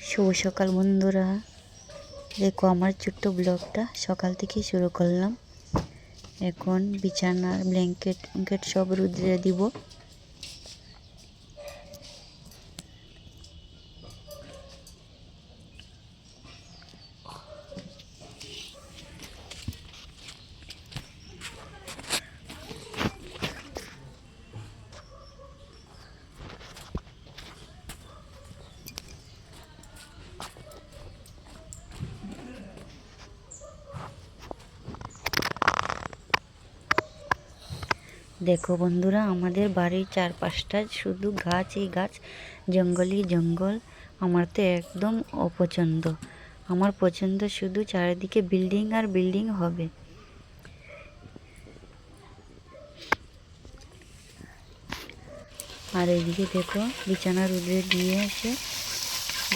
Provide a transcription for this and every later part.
শুভ সকাল বন্ধুরা। দেখো আমার ছোট্ট ব্লগটা সকাল থেকে শুরু করলাম। এখন বিছানার ব্ল্যাঙ্কেট ব্ল্যাঙ্কেট সব রুদ্রে দিব। দেখো বন্ধুরা, আমাদের বাড়ির চারপাশটা শুধু গাছই গাছ জঙ্গলই জঙ্গল। আমার তো একদম অপছন্দ। আমার পছন্দ শুধু চারিদিকে বিল্ডিং আর বিল্ডিং হবে। আর এদিকে দেখো, বিছানা রুদে দিয়ে এসে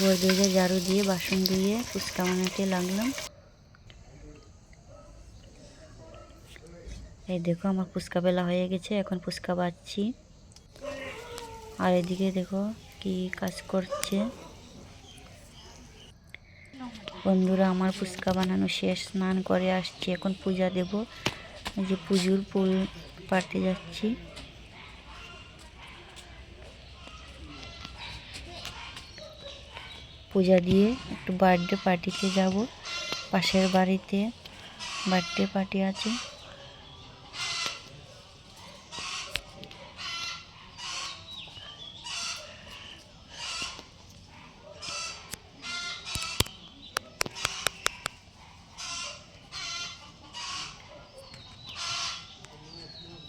গোদরেজে ঝাড়ু দিয়ে, বাসন ধুয়ে, ফুচকা বানাতে লাগলাম। এই দেখো আমার ফুচকা বেলা হয়ে গেছে, এখন ফুচকা বাচ্ছি আর এদিকে দেখো কি কাজ করছে। বন্ধুরা, আমার ফুচকা বানানো শেষ, স্নান করে আসছি, এখন পূজা দেব। যে পুজোর ফুল পাড়তে যাচ্ছি। পূজা দিয়ে একটু বার্থডে পার্টিতে যাব, পাশের বাড়িতে বার্থডে পার্টি আছে।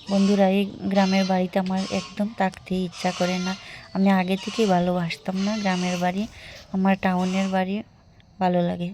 বন্ধুরা, এই গ্রামের বাড়িতে আমার একদম থাকতে ইচ্ছা করে না। আমি আগে থেকেই ভালোবাসতাম না গ্রামের বাড়ি। আমার টাউনের বাড়ি ভালো লাগে।